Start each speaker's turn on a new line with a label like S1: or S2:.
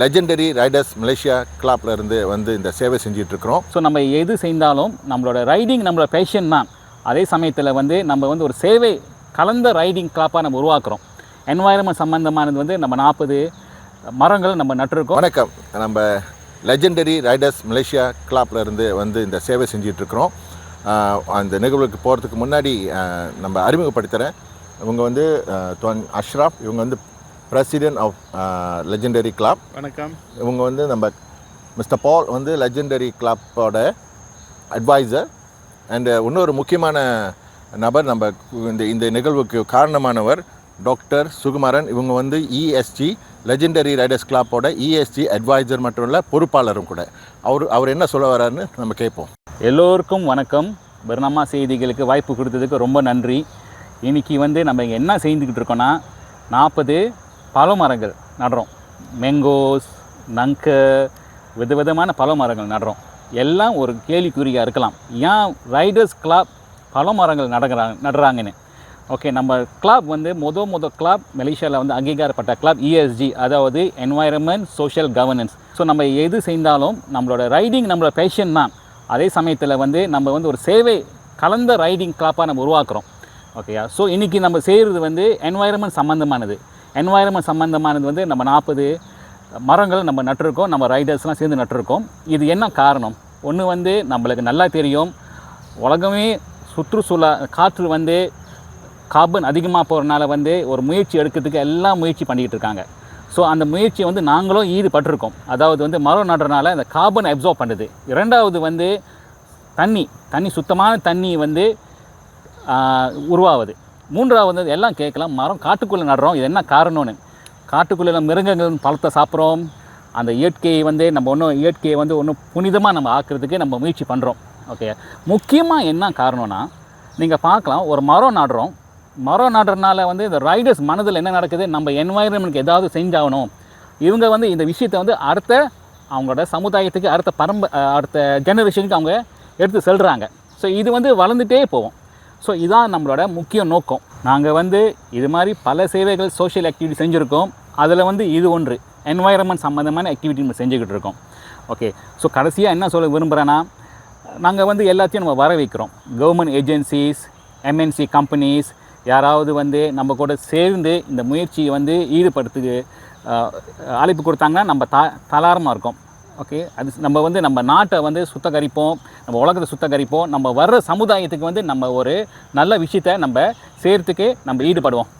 S1: Legendary Riders Malaysia கிளப்ல இருந்து வந்து இந்த சேவை செஞ்சுட்டு இருக்கிறோம்
S2: ஸோ நம்ம எது செய்தாலும் நம்மளோட ரைடிங் நம்மளோட பேஷன் தான். அதே சமயத்தில் வந்து நம்ம வந்து ஒரு சேவை கலந்த ரைடிங் கிளாப்பாக நம்ம உருவாக்குறோம். என்வாயரன்மெண்ட் சம்மந்தமானது வந்து நம்ம நாற்பது மரங்கள் நம்ம நட்டிருக்கோம்.
S1: வணக்கம். நம்ம லெஜெண்டரி ரைடர்ஸ் மலேசியா கிளப்ல இருந்து வந்து இந்த சேவை ஆஹ் அந்த நிகழ்வுக்கு போகிறதுக்கு முன்னாடி நம்ம அறிமுகப்படுத்துகிறேன் இவங்க வந்து துவன் அஷ்ராப். இவங்க வந்து பிரசிடென்ட் ஆஃப் லெஜெண்டரி கிளப்
S3: வணக்கம்.
S1: இவங்க வந்து நம்ம மிஸ்டர் பால் வந்து லெஜெண்டரி கிளப்போட அட்வைசர் அண்டு இன்னொரு முக்கியமான நபர் நம்ம இந்த இந்த நிகழ்வுக்கு காரணமானவர் டாக்டர் சுகுமாரன். இவங்க வந்து இஎஸ்ஜி லெஜெண்டரி ரைடர்ஸ் கிளப்போட இஎஸ்ஜி அட்வைசர் மட்டும் இல்லை பொறுப்பாளரும் கூட. அவர் அவர் என்ன சொல்ல வர்றாருன்னு நம்ம கேட்போம்.
S2: எல்லோருக்கும் வணக்கம். பர்ணமா செய்திகளுக்கு வாய்ப்பு கொடுத்ததுக்கு ரொம்ப நன்றி. இன்னைக்கு வந்து நம்ம இங்க என்ன செய்துக்கிட்டு இருக்கோன்னா நாற்பது பல மரங்கள் நடுறோம். மேங்கோஸ் நங்க விதவிதமான பல மரங்கள் நடுறோம். எல்லாம் ஒரு கேள்விக்குறியாக இருக்கலாம். ஏன் ரைடர்ஸ் கிளப் பல மரங்கள் நடக்கிறாங்க நடுறாங்கன்னு? ஓகே நம்ம கிளப் வந்து முத முத கிளப் மலேசியாவில் வந்து அங்கீகாரப்பட்ட கிளப் இஎஸ்ஜி அதாவது என்வாயரன்மெண்ட் சோஷியல் கவர்னன்ஸ் ஸோ நம்ம எது செய்தாலும் நம்மளோட ரைடிங் நம்மளோட பேஷன் தான். அதே சமயத்தில் வந்து நம்ம வந்து ஒரு சேவை கலந்த ரைடிங் கிளப்பாக நம்ம உருவாக்குறோம். ஓகேயா ஸோ இன்றைக்கி நம்ம செய்கிறது வந்து என்வாயரன்மெண்ட் சம்மந்தமானது என்வாயர்மெண்ட் சம்மந்தமானது வந்து நம்ம நாற்பது மரங்கள் நம்ம நட்டிருக்கோம் நம்ம ரைடர்ஸ்லாம் சேர்ந்து நட்டிருக்கோம். இது என்ன காரணம்? ஒன்று வந்து நம்மளுக்கு நல்லா தெரியும். உலகமே சுற்றுச்சூழல் காற்று வந்து கார்பன் அதிகமாக போகிறனால வந்து ஒரு முயற்சி எடுக்கிறதுக்கு எல்லாம் முயற்சி பண்ணிக்கிட்டு இருக்காங்க. ஸோ அந்த முயற்சியை வந்து நாங்களும் ஈடுபட்டிருக்கோம். அதாவது வந்து மரம் நடுறதுனால அந்த கார்பன் அப்சார்ப் பண்ணுது. இரண்டாவது வந்து தண்ணி தண்ணி சுத்தமான தண்ணி வந்து உருவாகுது. மூன்றாவது வந்து எல்லாம் கேட்கலாம். மரம் காட்டுக்குள்ளே நடுறோம். இது என்ன காரணம்னு? காட்டுக்குள்ளே மிருகங்கள் பழத்தை சாப்பிட்றோம். அந்த இயற்கையை வந்து நம்ம ஒன்றும் இயற்கையை வந்து ஒன்றும் புனிதமாக நம்ம ஆக்கிறதுக்கு நம்ம முயற்சி பண்ணுறோம் ஓகே முக்கியமாக என்ன காரணம்னா நீங்கள் பார்க்கலாம் ஒரு மரம் நடுறோம். மரம் நடுறதுனால வந்து இந்த ரைடர்ஸ் மனதில் என்ன நடக்குது? நம்ம என்வாயன்மெண்ட்க்கு ஏதாவது செஞ்சாகணும். இவங்க வந்து இந்த விஷயத்தை வந்து அடுத்த அவங்களோட சமுதாயத்துக்கு அடுத்த பரம்ப அடுத்த ஜெனரேஷனுக்கு அவங்க எடுத்து செல்கிறாங்க ஸோ இது வந்து வளர்ந்துட்டே போகும். ஸோ இதுதான் நம்மளோட முக்கிய நோக்கம். நாங்கள் வந்து இது மாதிரி பல சேவைகள் சோஷியல் ஆக்டிவிட்டி செஞ்சுருக்கோம். அதில் வந்து இது ஒன்று. என்வாயரன்மெண்ட் சம்மந்தமான ஆக்டிவிட்டி நம்ம செஞ்சுக்கிட்டு இருக்கோம். ஓகே ஸோ கடைசியாக என்ன சொல்ல விரும்புகிறேன்னா நாங்கள் வந்து எல்லாத்தையும் நம்ம வர வைக்கிறோம் கவர்மெண்ட் ஏஜென்சிஸ் எம்என்சி கம்பெனிஸ் யாராவது வந்து நம்ம கூட சேர்ந்து இந்த முயற்சியை வந்து ஈடுபடுத்துக்கு அழைப்பு கொடுத்தாங்கன்னா நம்ம த தலாரமாக இருக்கோம். ஓகே அது நம்ம வந்து நம்ம நாட்டை வந்து சுத்தகரிப்போம் நம்ம உலகத்தை சுத்தகரிப்போம் நம்ம வர்ற சமுதாயத்துக்கு வந்து நம்ம ஒரு நல்ல விஷயத்தை நம்ம செய்கிறதுக்கு நம்ம ஈடுபடுவோம்.